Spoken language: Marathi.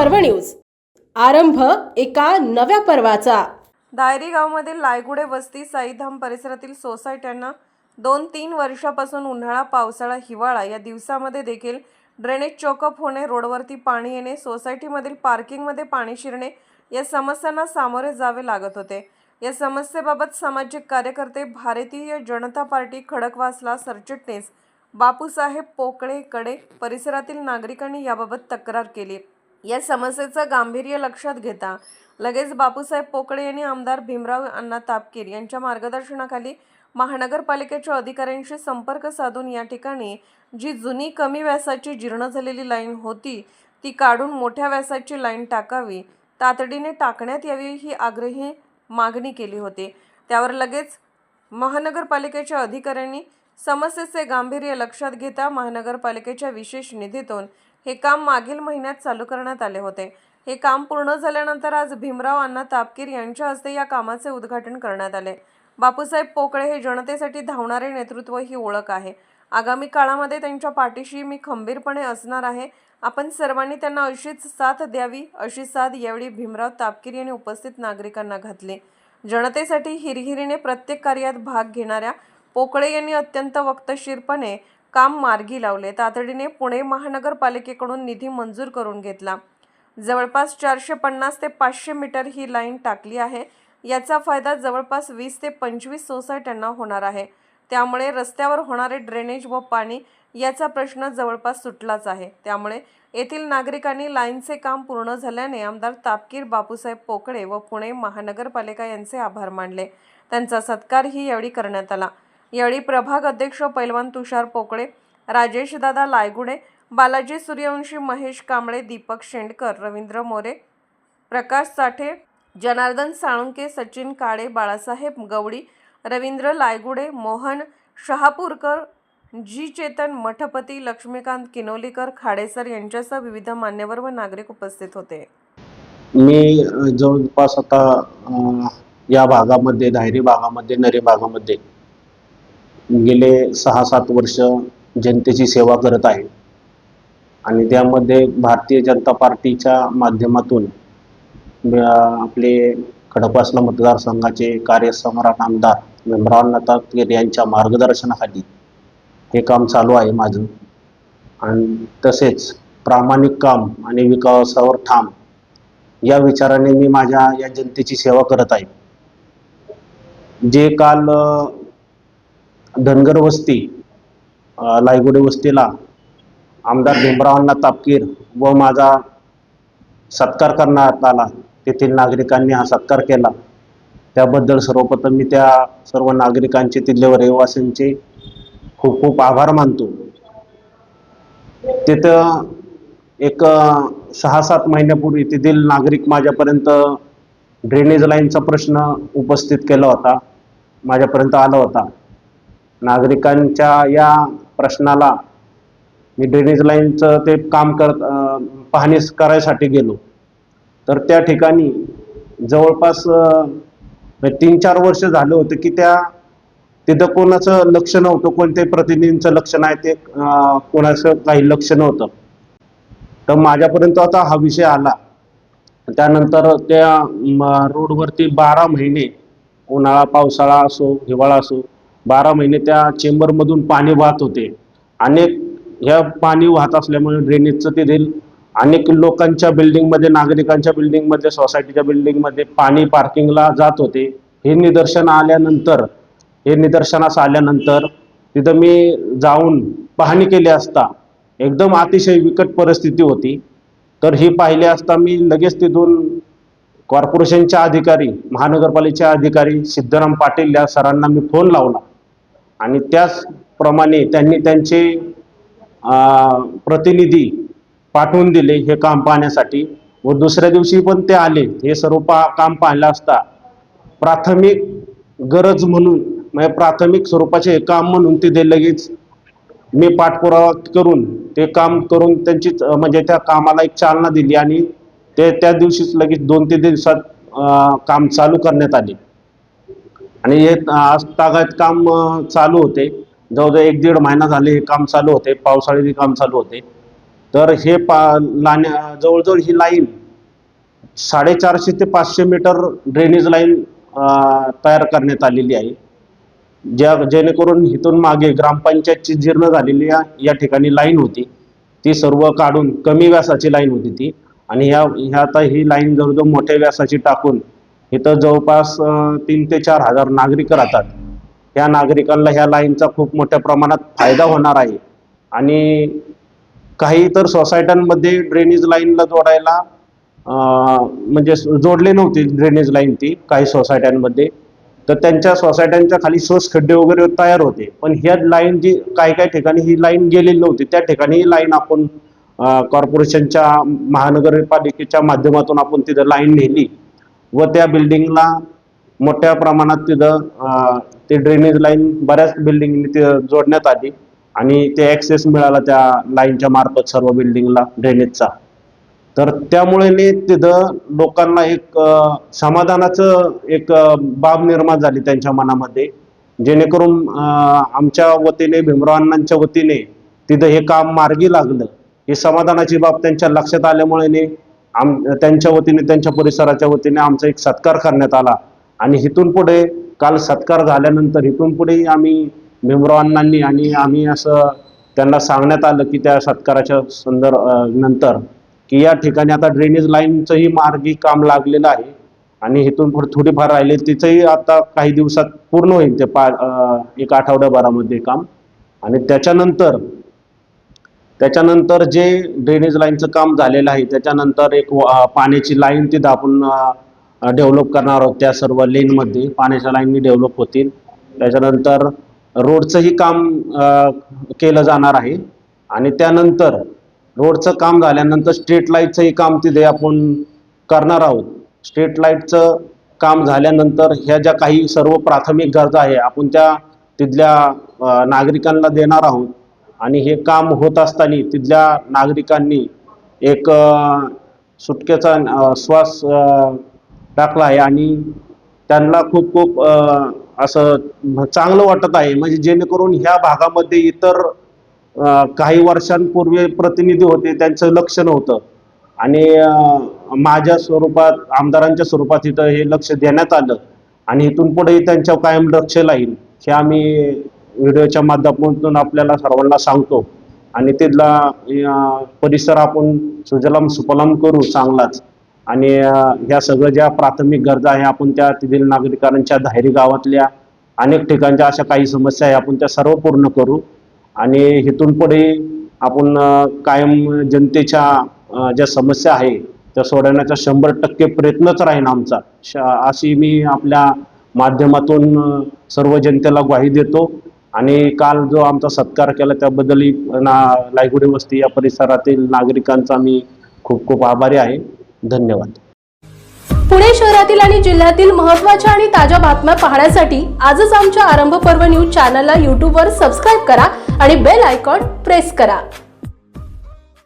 पर्व न्यूज. आरंभ एका नव्या पर्वाचा. दायरी गावमधील लायगुडे वस्ती साईधाम परिसरातील सोसायट्यांना दोन तीन वर्षापासून उन्हाळा पावसाळा हिवाळा या दिवसामध्ये देखील ड्रेनेज चोकअप होणे रोडवरती पाणी येणे सोसायटीमधील पार्किंगमध्ये पाणी शिरणे या समस्यांना सामोरे जावे लागत होते. या समस्येबाबत सामाजिक कार्यकर्ते भारतीय जनता पार्टी खडकवासला सरचिटणीस बापूसाहेब पोकळे कडे परिसरातील नागरिकांनी याबाबत तक्रार केली. या समस्येचं गांभीर्य लक्षात घेता लगेच बापूसाहेब पोकळे यांनी आमदार भीमराव अण्णा तापकीर यांच्या मार्गदर्शनाखाली महानगरपालिकेच्या अधिकाऱ्यांशी संपर्क साधून या ठिकाणी जी जुनी कमी व्यासाची जीर्ण झालेली लाईन होती ती काढून मोठ्या व्यासाची लाईन टाकावी तातडीने टाकण्यात यावी ही आग्रही मागणी केली होती. त्यावर लगेच महानगरपालिकेच्या अधिकाऱ्यांनी समस्येचे गांभीर्य लक्षात घेता महानगरपालिकेच्या विशेष निधीतून हे काम मागील महिन्यात चालू करण्यात आले होते. हे काम पूर्ण झाल्यानंतर आज भीमराव अण्णा तापकीर यांच्या हस्ते या कामाचे उद्घाटन करण्यात आले. बापूसाहेब पोकळे हे जनतेसाठी धावणारे नेतृत्व ही ओळख आहे. आगामी काळामध्ये त्यांच्या पाठीशी मी खंबीरपणे असणार आहे. आपण सर्वांनी त्यांना अशीच साथ द्यावी अशी साथ यावेळी भीमराव तापकीर यांनी उपस्थित नागरिकांना घातली. जनतेसाठी हिरहिरीने प्रत्येक कार्यात भाग घेणाऱ्या पोकळे यांनी अत्यंत वक्तशीरपणे काम मार्गी लावले. तातडीने पुणे महानगरपालिकेकडून निधी मंजूर करून घेतला. जवळपास चारशे पन्नास ते पाचशे मीटर ही लाईन टाकली आहे. याचा फायदा जवळपास वीस ते पंचवीस सोसायट्यांना होणार आहे. त्यामुळे रस्त्यावर होणारे ड्रेनेज व पाणी याचा प्रश्न जवळपास सुटलाच आहे. त्यामुळे येथील नागरिकांनी लाईनचे काम पूर्ण झाल्याने आमदार तापकीर बापूसाहेब पोकळे व पुणे महानगरपालिका यांचे आभार मानले. त्यांचा सत्कारही यावेळी करण्यात आला. यावेळी प्रभाग अध्यक्ष पैलवान तुषार पोकळे राजेश दादा लायगुडे बालाजी सूर्यवंशी महेश कांबळे दीपक शेंडकर रवींद्र मोरे प्रकाश साठे जनार्दन साळुंके सचिन काळे बाळासाहेब गवडी रवींद्र लायगुडे मोहन शहापूरकर जी चेतन मठपती लक्ष्मीकांत किनोलीकर खाडेसर यांच्यासह विविध मान्यवर व नागरिक उपस्थित होते. मी जवळपास आता या भागामध्ये धायरी भागामध्ये नरे भागामध्ये गेले सहा सात वर्ष जनतेची सेवा करत आहे. आणि त्यामध्ये भारतीय जनता पार्टीच्या माध्यमातून आपले खडकवासला मतदारसंघाचे कार्यसम्राट आमदार भीमराव तापकीर यांच्या मार्गदर्शनाखाली हे काम चालू आहे माझं. आणि तसेच प्रामाणिक काम आणि विकासावर ठाम या विचाराने मी माझ्या या जनतेची सेवा करत आहे. जे काल धनगर वस्ती लायगुडे वस्तीला आमदार भीमरावांना तापकीर व माझा सत्कार करण्यात आला. तेथील नागरिकांनी हा सत्कार केला. त्याबद्दल सर्वप्रथम मी त्या सर्व नागरिकांचे तिथल्या रहिवासींचे खूप खूप आभार मानतो. तिथं एक सहा सात महिन्यापूर्वी तेथील नागरिक माझ्यापर्यंत ड्रेनेज लाईनचा प्रश्न उपस्थित केला होता. माझ्यापर्यंत आला होता. नागरिकांच्या या प्रश्नाला मी ड्रेनेज लाईनचं ते काम करत पाहणी करायसाठी गेलो. तर त्या ठिकाणी जवळपास तीन चार वर्ष झाले होते की त्या तिथं कोणाचं लक्ष नव्हतं कोणत्याही प्रतिनिधींचं लक्ष नाही ते कोणाचं काही लक्ष नव्हतं. तर माझ्यापर्यंत आता हा विषय आला. त्यानंतर त्या म, रोडवरती बारा महिने उन्हाळा पावसाळा असो हिवाळा असो बारा महिने त्या चेंबरमधून पाणी वाहत होते. अनेक ह्या पाणी वाहत असल्यामुळे ड्रेनेजचं तेथील अनेक लोकांच्या बिल्डिंगमध्ये नागरिकांच्या बिल्डिंगमध्ये सोसायटीच्या बिल्डिंगमध्ये पाणी पार्किंगला जात होते. हे निदर्शन आल्यानंतर हे निदर्शनास आल्यानंतर तिथं मी जाऊन पाहणी केली असता एकदम अतिशय बिकट परिस्थिती होती. तर ही पाहिली असता मी लगेच तिथून कॉर्पोरेशनच्या अधिकारी महानगरपालिकेच्या अधिकारी सिद्धराम पाटील या सरांना मी फोन लावला. आणि त्याचप्रमाणे त्यांनी त्यांचे प्रतिनिधी पाठवून दिले हे काम पाहण्यासाठी व दुसऱ्या दिवशी पण ते आले. हे सर्व पा काम पाहिलं असता प्राथमिक गरज म्हणून म्हणजे प्राथमिक स्वरूपाचे काम म्हणून तिथे लगेच मी पाठपुरावा करून ते काम करून त्यांची म्हणजे त्या कामाला एक चालना दिली आणि ते त्या दिवशीच लगेच दोन तीन दिवसात काम चालू करण्यात आले. आणि हे आज तागायत काम चालू होते. जवळजवळ एक दीड महिना झाले हे काम चालू होते पावसाळी काम चालू होते. तर हे पा लाण्या जवळजवळ ही लाईन साडेचारशे ते पाचशे मीटर ड्रेनेज लाईन तयार करण्यात आलेली आहे. ज्या जेणेकरून इथून मागे ग्रामपंचायतची जीर्ण झालेली या ठिकाणी लाईन होती. ती सर्व काढून कमी व्यासाची लाईन होती ती. आणि ह्या ह्या आता ही लाईन जवळजवळ मोठ्या व्यासाची टाकून इथं जवळपास तीन ते चार हजार नागरिक राहतात. ह्या नागरिकांना ह्या लाईनचा खूप मोठ्या प्रमाणात फायदा होणार आहे. आणि काही इतर सोसायट्यांमध्ये ड्रेनेज लाईनला जोडायला म्हणजे जोडले नव्हते ड्रेनेज लाईन ती काही सोसायट्यांमध्ये. तर त्यांच्या सोसायट्यांच्या खाली शोष खड्डे वगैरे तयार होते. पण ह्या लाईन जी काही काही ठिकाणी ही लाईन गेलेली नव्हती. त्या ठिकाणी ही लाईन आपण कॉर्पोरेशनच्या महानगरपालिकेच्या माध्यमातून आपण तिथं लाईन नेली. व त्या बिल्डिंगला मोठ्या प्रमाणात तिथं ते ड्रेनेज लाईन बऱ्याच बिल्डिंगनी तिथं जोडण्यात आली आणि ते ॲक्सेस मिळाला त्या लाईनच्या मार्फत सर्व बिल्डिंगला ड्रेनेजचा तर त्यामुळे तिथं लोकांना एक समाधानाचं एक बाब निर्माण झाली त्यांच्या मनामध्ये. जेणेकरून आमच्या वतीने भीमराव अण्णांच्या वतीने तिथं हे काम मार्गी लागलं. ही समाधानाची बाब त्यांच्या लक्षात आल्यामुळे आम त्यांच्या वतीने त्यांच्या परिसराच्या वतीने आमचा एक सत्कार करण्यात आला. आणि इथून पुढे काल सत्कार झाल्यानंतर इथून पुढे आम्ही भीमराव आणि आम्ही असं त्यांना सांगण्यात आलं की त्या सत्काराच्या संदर्भ नंतर की या ठिकाणी आता ड्रेनेज लाईनचंही मार्गी काम लागलेलं आहे. आणि इथून पुढे थोडीफार राहिले तिचंही आता काही दिवसात पूर्ण होईल ते पा एक आठवड्याभरामध्ये काम. आणि त्याच्यानंतर त्याच्यानंतर जे ड्रेनेज लाईनचं काम झालेलं आहे त्याच्यानंतर एक पाण्याची लाईन तिथं आपण डेव्हलप करणार आहोत त्या सर्व लेनमध्ये पाण्याच्या लाईननी डेव्हलप होतील. त्याच्यानंतर रोडचंही काम केलं जाणार आहे. आणि त्यानंतर रोडचं काम झाल्यानंतर स्ट्रीट लाईटचंही काम तिथे आपण करणार आहोत. स्ट्रीट लाईटचं काम झाल्यानंतर ह्या ज्या काही सर्व प्राथमिक गरजा आहे आपण त्या तिथल्या नागरिकांना देणार आहोत. आणि हे काम होत असताना तिथल्या नागरिकांनी एक सुटकेचा श्वास टाकला आहे आणि त्यांना खूप खूप असं चांगलं वाटत आहे. म्हणजे जेणेकरून ह्या भागामध्ये इतर काही वर्षांपूर्वी प्रतिनिधी होते त्यांचं लक्ष नव्हतं. आणि माझ्या स्वरूपात आमदारांच्या स्वरूपात इथं हे लक्ष देण्यात आलं. आणि इथून पुढेही त्यांच्या कायम लक्ष राहील हे आम्ही व्हिडिओच्या माध्यमातून आपल्याला सर्वांना सांगतो. आणि तिथला परिसर आपण सुजलाम सुफलाम करू चांगलाच. आणि ह्या सगळ्या ज्या प्राथमिक गरजा आहे आपण त्या तिथील नागरिकांच्या धायरी गावातल्या अनेक ठिकाणच्या अशा काही समस्या आहे आपण त्या सर्व पूर्ण करू. आणि इथून पुढे आपण कायम जनतेच्या ज्या समस्या आहे त्या सोडवण्याचा शंभर टक्के प्रयत्नच राहीन आमचा. श- अशी मी आपल्या माध्यमातून सर्व जनतेला ग्वाही देतो. आणि काल जो आमचा सत्कार केला त्याबद्दलही ना लायगुडी वस्ती या परिसरातील नागरिकांचा मी खूप खूप आभारी आहे. धन्यवाद. पुणे शहरातील आणि जिल्ह्यातील महत्त्वाच्या आणि ताज्या बातम्या पाहण्यासाठी आजच आमच्या आरंभ पर्व न्यूज चॅनलला यूट्यूबवर सबस्क्राईब करा आणि बेल आयकॉन प्रेस करा.